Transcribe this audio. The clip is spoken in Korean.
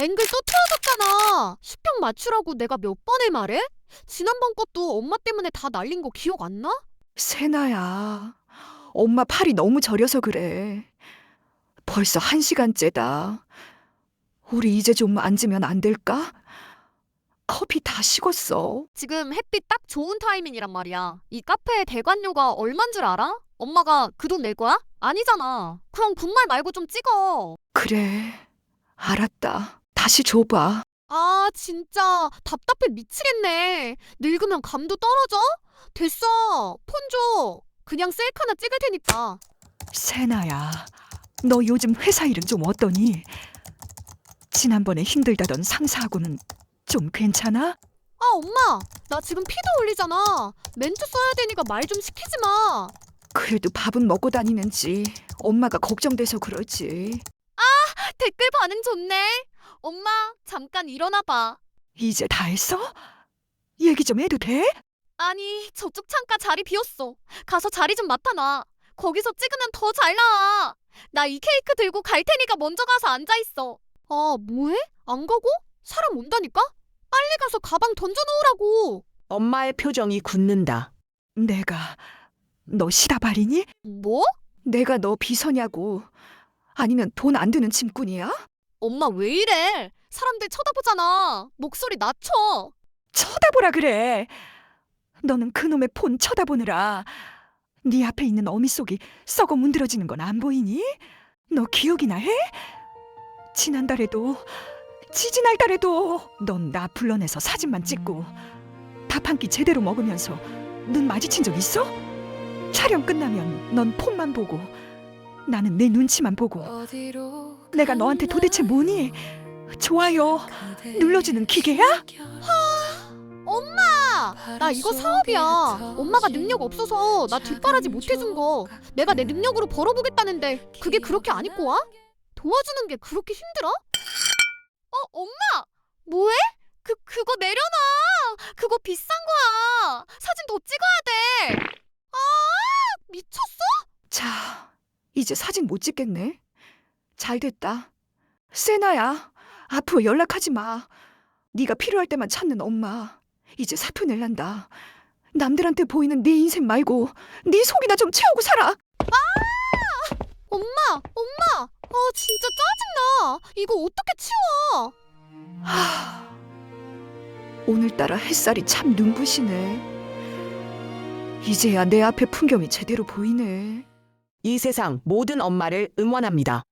앵글 또 틀어졌잖아. 수평 맞추라고 내가 몇 번을 말해? 지난번 것도 엄마 때문에 다 날린 거 기억 안 나? 세나야, 엄마 팔이 너무 저려서 그래. 벌써 한 시간째다. 우리 이제 좀 앉으면 안 될까? 커피 다 식었어. 지금 햇빛 딱 좋은 타이밍이란 말이야. 이 카페의 대관료가 얼만 줄 알아? 엄마가 그 돈 낼 거야? 아니잖아. 그럼 분말 말고 좀 찍어. 그래, 알았다. 다시 줘봐. 아, 진짜 답답해 미치겠네. 늙으면 감도 떨어져? 됐어. 폰 줘. 그냥 셀카나 찍을 테니까. 세나야, 너 요즘 회사 일은 좀 어떠니? 지난번에 힘들다던 상사하고는 좀 괜찮아? 아, 엄마. 나 지금 피도 올리잖아. 멘트 써야 되니까 말 좀 시키지 마. 그래도 밥은 먹고 다니는지 엄마가 걱정돼서 그러지. 댓글 반응 좋네. 엄마, 잠깐 일어나 봐. 이제 다 했어? 얘기 좀 해도 돼? 아니, 저쪽 창가 자리 비었어. 가서 자리 좀 맡아놔. 거기서 찍으면 더 잘 나와. 나 이 케이크 들고 갈 테니까 먼저 가서 앉아 있어. 아, 뭐해? 안 가고? 사람 온다니까? 빨리 가서 가방 던져 놓으라고. 엄마의 표정이 굳는다. 내가 너 시다발이니? 뭐? 내가 너 비서냐고. 아니면 돈 안 드는 짐꾼이야? 엄마 왜 이래? 사람들 쳐다보잖아. 목소리 낮춰. 쳐다보라 그래. 너는 그놈의 폰 쳐다보느라 네 앞에 있는 어미 속이 썩어 문드러지는 건 안 보이니? 너 기억이나 해? 지난달에도 지지날달에도 넌 나 불러내서 사진만 찍고 밥 한 끼 제대로 먹으면서 눈 마주친 적 있어? 촬영 끝나면 넌 폰만 보고 나는 내 눈치만 보고 내가 너한테 도대체 뭐니? 좋아요 눌러주는 기계야? 엄마! 나 이거 사업이야. 엄마가 능력 없어서 나 뒷바라지 못 해준 거. 내가 내 능력으로 벌어보겠다는데 그게 그렇게 안 입고 와? 도와주는 게 그렇게 힘들어? 어, 엄마! 뭐해? 그, 그거 내려놔! 그거 비싼 거야! 사진 더 찍어야 돼! 아! 미쳤어? 자, 이제 사진 못 찍겠네. 잘 됐다. 세나야, 앞으로 연락하지 마. 네가 필요할 때만 찾는 엄마. 이제 사표 낼란다. 남들한테 보이는 네 인생 말고 네 속이나 좀 채우고 살아. 엄마! 엄마! 아, 진짜 짜증나! 이거 어떻게 치워! 하, 오늘따라 햇살이 참 눈부시네. 이제야 내 앞에 풍경이 제대로 보이네. 이 세상 모든 엄마를 응원합니다.